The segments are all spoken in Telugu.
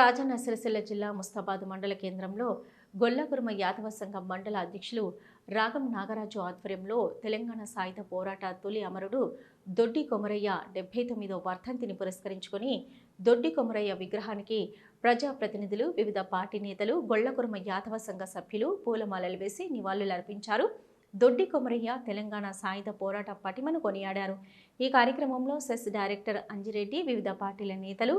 రాజన్న సిరిసిల్ల జిల్లా ముస్తాబాద్ మండల కేంద్రంలో గొల్లగురుమ యాదవ సంఘం మండల అధ్యక్షులు రాగం నాగరాజు ఆధ్వర్యంలో తెలంగాణ సాయుధ పోరాట తొలి అమరుడు దొడ్డి కొమరయ్య డెబ్బై తొమ్మిదో వర్ధంతిని పురస్కరించుకొని దొడ్డి కొమరయ్య విగ్రహానికి ప్రజాప్రతినిధులు వివిధ పార్టీ నేతలు గొల్లకురుమ యాదవ సంఘ సభ్యులు పూలమాలలు వేసి నివాళులర్పించారు దొడ్డి కొమరయ్య తెలంగాణ సాయుధ పోరాట పటిమను కొనియాడారు. ఈ కార్యక్రమంలో సెస్ డైరెక్టర్ అంజిరెడ్డి వివిధ పార్టీల నేతలు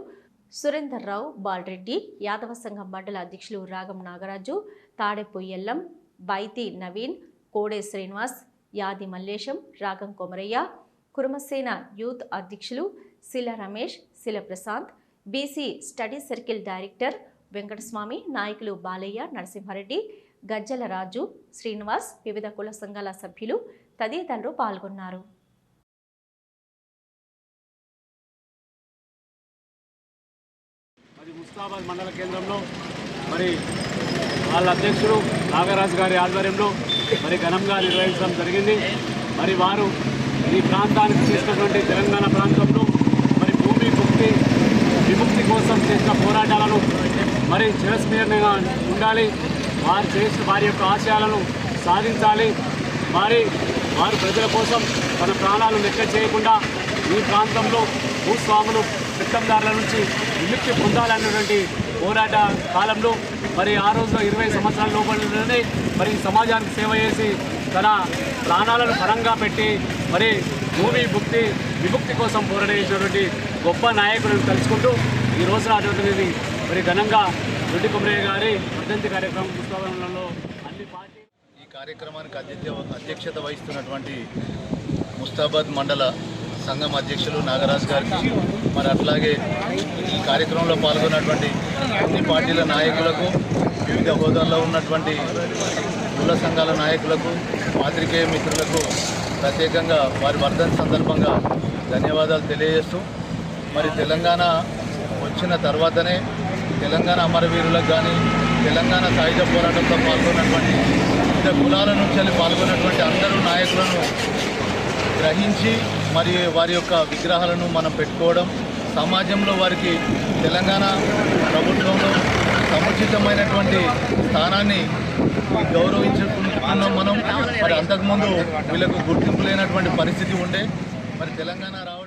సురేందర్ రావు బాలరెడ్డి యాదవ సంఘం మండల అధ్యక్షులు రాగం నాగరాజు తాడెప్పు బైతి నవీన్ కోడే శ్రీనివాస్ యాది మల్లేశం రాగం కొమరయ్య కురుమసేన యూత్ అధ్యక్షులు Shila Ramesh Shila Prashant BC study circle director Venkataswamy నాయకులు బాలయ్య నరసింహారెడ్డి గజ్జల రాజు శ్రీనివాస్ వివిధ కుల సంఘాల సభ్యులు తదితరులు పాల్గొన్నారు. మరి ముస్తాబాద్ మండల కేంద్రంలో మరి వాళ్ళ అధ్యక్షుడు నాగరాజు గారి ఆధ్వర్యంలో మరి ఘనంగా నిర్వహించడం జరిగింది. మరి వారు ఈ ప్రాంతానికి చేసినటువంటి తెలంగాణ ప్రాంతంలో మరి భూమి ముక్తి విముక్తి కోసం చేసిన పోరాటాలను మరి చిరస్మరణంగా ఉండాలి. వారు చేసిన వారి యొక్క ఆశయాలను సాధించాలి. మరి వారు ప్రజల కోసం తన ప్రాణాలు లెక్క చేయకుండా ఈ ప్రాంతంలో భూస్వాములు పెత్తందారుల నుంచి విముక్తి పొందాలన్నటువంటి పోరాట కాలంలో మరి ఆ రోజులో ఇరవై సంవత్సరాల లోపలనే మరి సమాజానికి సేవ చేసి తన ప్రాణాలను పరంగా పెట్టి మరి భూమి భుక్తి విముక్తి కోసం పోరాడేసినటువంటి గొప్ప నాయకులను తలుచుకుంటూ ఈ రోజున అటువంటిది మరి ఘనంగా రెడ్డి కుమరయ్య గారి వర్ధంతి కార్యక్రమం పుస్తకంలో అన్ని పార్టీ ఈ కార్యక్రమానికి అధ్యక్ష అధ్యక్షత వహిస్తున్నటువంటి ముస్తాబాద్ మండల సంఘం అధ్యక్షులు నాగరాజు గారికి మరి అట్లాగే ఈ కార్యక్రమంలో పాల్గొన్నటువంటి అన్ని పార్టీల నాయకులకు వివిధ హోదాల్లో ఉన్నటువంటి కుల సంఘాల నాయకులకు పాత్రికేయ మిత్రులకు ప్రత్యేకంగా వారి వర్ధన్ సందర్భంగా ధన్యవాదాలు తెలియజేస్తూ మరి తెలంగాణ వచ్చిన తర్వాతనే తెలంగాణ అమరవీరులకు కానీ తెలంగాణ సాయుధ పోరాటంలో పాల్గొన్నటువంటి వివిధ కులాల నుంచి పాల్గొన్నటువంటి అందరూ నాయకులను గ్రహించి మరి వారి యొక్క విగ్రహాలను మనం పెట్టుకోవడం సమాజంలో వారికి తెలంగాణ ప్రభుత్వంలో సముచితమైనటువంటి స్థానాన్ని గౌరవించుకున్నాం మనం. మరి అంతకుముందు వీళ్ళకు గుర్తింపు లేనటువంటి పరిస్థితి ఉండే. మరి తెలంగాణ రావడం